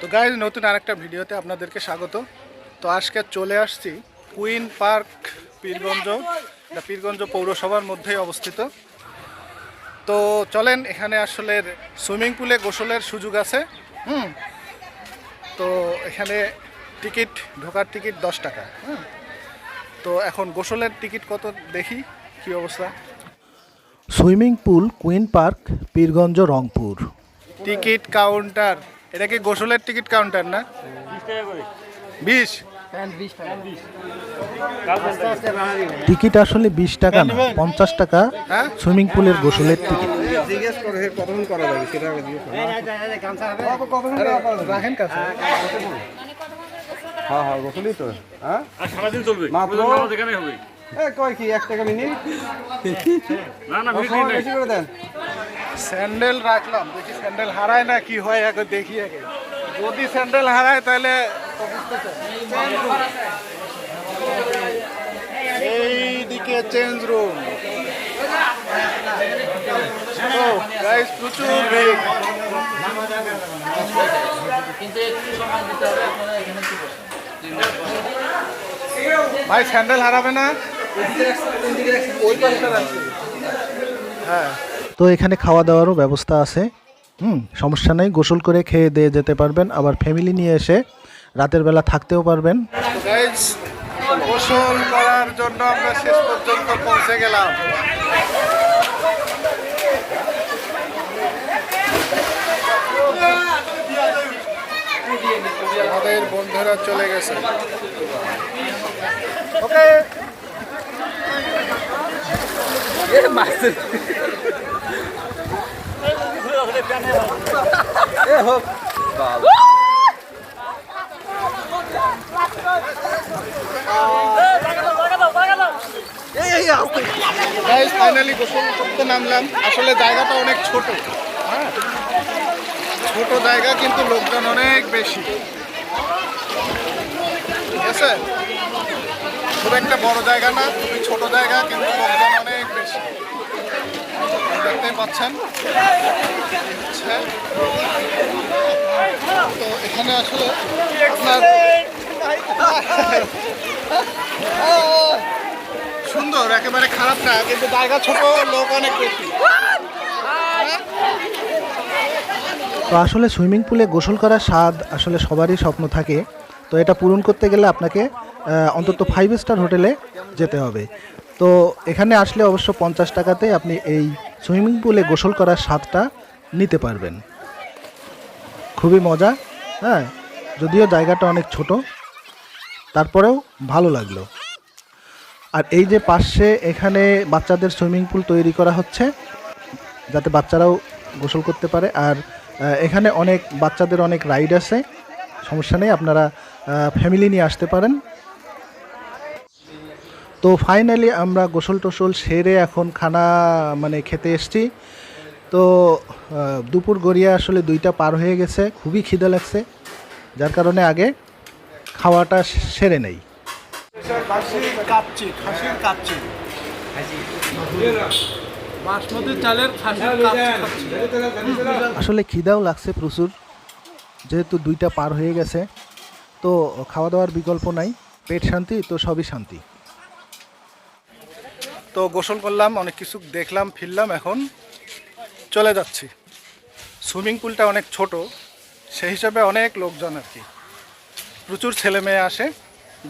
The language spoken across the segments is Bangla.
তো গাইজ নতুন আরেকটা ভিডিওতে আপনাদেরকে স্বাগত। তো আজকে চলে আসছি কুইন পার্ক পীরগঞ্জ পীরগঞ্জ পৌরসভার মধ্যেই অবস্থিত। তো চলেন, এখানে আসলে সুইমিং পুলে গোসলের সুযোগ আছে। হুম? তো এখানে টিকিট, ঢোকার টিকিট দশ টাকা, হুম? তো এখন গোসলের টিকিট কত দেখি? কি অবস্থা? Swimming pool queen park Pirganj Rangpur. Ticket counter. এটা কি গোসলের টিকিট কাউন্টার না? বিশ। টিকিট আসলে বিশ টাকা না পঞ্চাশ টাকা হ্যাঁ? সুইমিং পুলের গোসলের টিকিট। জিজ্ঞেস করে কতক্ষণ করা যাবে সেটা আগে জিজ্ঞেস করো। রাখেন কাছে। হ্যাঁ হ্যাঁ গোসলই তো। হ্যাঁ? সারাদিন চলবে। কয় কি এক টাকা মিনিট বেশি করে দেন। স্যান্ডেল রাখলাম দেখি স্যান্ডেল হারায় না কি হয় আগে দেখি আগে। যদি স্যান্ডেল হারায় তাহলে। এইদিকে চেঞ্জ রুম। গাইস প্রচুর ভিড়। ভাই স্যান্ডেল হারাবে না? তো এখানে খাওয়া দাওয়ারও ব্যবস্থা আছে। হুম, সমস্যা নেই, গোসল করে খেয়ে দিয়ে যেতে পারবেন। আবার ফ্যামিলি নিয়ে এসে রাতের বেলা থাকতেও পারবেন। গোসল করার জন্য আমরা শেষ পর্যন্ত পৌঁছে গেলাম। আমাদের বন্ধুরা চলে গেছে। ওকে গাইজ ফাইনালি গোসল করতে নামলাম আসলে জায়গাটা অনেক ছোট হ্যাঁ ছোট জায়গা কিন্তু লোকজন অনেক বেশি ঠিক আছে খুব একটা বড় জায়গা না, খুবই ছোট জায়গা, কিন্তু লোকজন দেখতে পাচ্ছেন। আচ্ছা। তো এখানে আসলে আপনার সুন্দর, একেবারে খারাপ না, কিন্তু জায়গা ছোট, লোক অনেক বেশি। তো আসলে সুইমিং পুলে গোসল করার স্বাদ আসলে সবারই স্বপ্ন থাকে। তো এটা পূরণ করতে গেলে আপনাকে অন্তত ফাইভ স্টার হোটেলে যেতে হবে। তো এখানে আসলে অবশ্য পঞ্চাশ টাকাতে আপনি এই সুইমিং পুলে গোসল করার স্বাদটা নিতে পারবেন। খুবই মজা হ্যাঁ যদিও জায়গাটা অনেক ছোট, তারপরেও ভালো লাগল। আর এই যে পাশে এখানে বাচ্চাদের সুইমিং পুল তৈরি করা হচ্ছে, যাতে বাচ্চারাও গোসল করতে পারে। আর এখানে অনেক বাচ্চাদের অনেক রাইড আছে, সমস্যা নেই, আপনারা ফ্যামিলি নিয়ে আসতে পারেন। তো ফাইনালি আমরা গোসল টোসল সেরে এখন খানা মানে খেতে এসছি। তো দুপুর গড়িয়া আসলে দুইটা পার হয়ে গেছে, খুবই খিদে লাগছে। যার কারণে আগে খাওয়াটা সেরে নেই। আসলে খিদাও লাগছে প্রচুর, যেহেতু দুইটা পার হয়ে গেছে। তো খাওয়া দাওয়ার বিকল্প নাই, পেট শান্তি, তো সবই শান্তি। তো গোসল করলাম, অনেক কিছু দেখলাম, ফিরলাম এখন। চলে যাচ্ছি। সুইমিং পুলটা অনেক ছোট সেই হিসাবে অনেক লোকজন আর কি। প্রচুর ছেলে মেয়ে আসে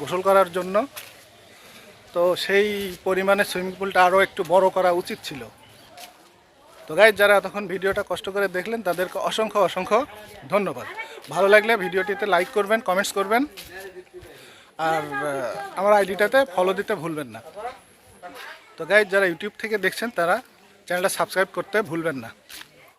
গোসল করার জন্য। তো সেই পরিমাণে সুইমিং পুলটা আরও একটু বড় করা উচিত ছিল। তো গাইজ যারা এতক্ষণ ভিডিওটা কষ্ট করে দেখলেন, তাদেরকে অসংখ্য অসংখ্য ধন্যবাদ। ভালো লাগলে ভিডিওটিতে লাইক করবেন কমেন্টস করবেন। আর আমার আইডিটাতে ফলো দিতে ভুলবেন না। তো গাইজ যারা ইউটিউব থেকে দেখছেন তারা চ্যানেলটা সাবস্ক্রাইব করতে ভুলবেন না।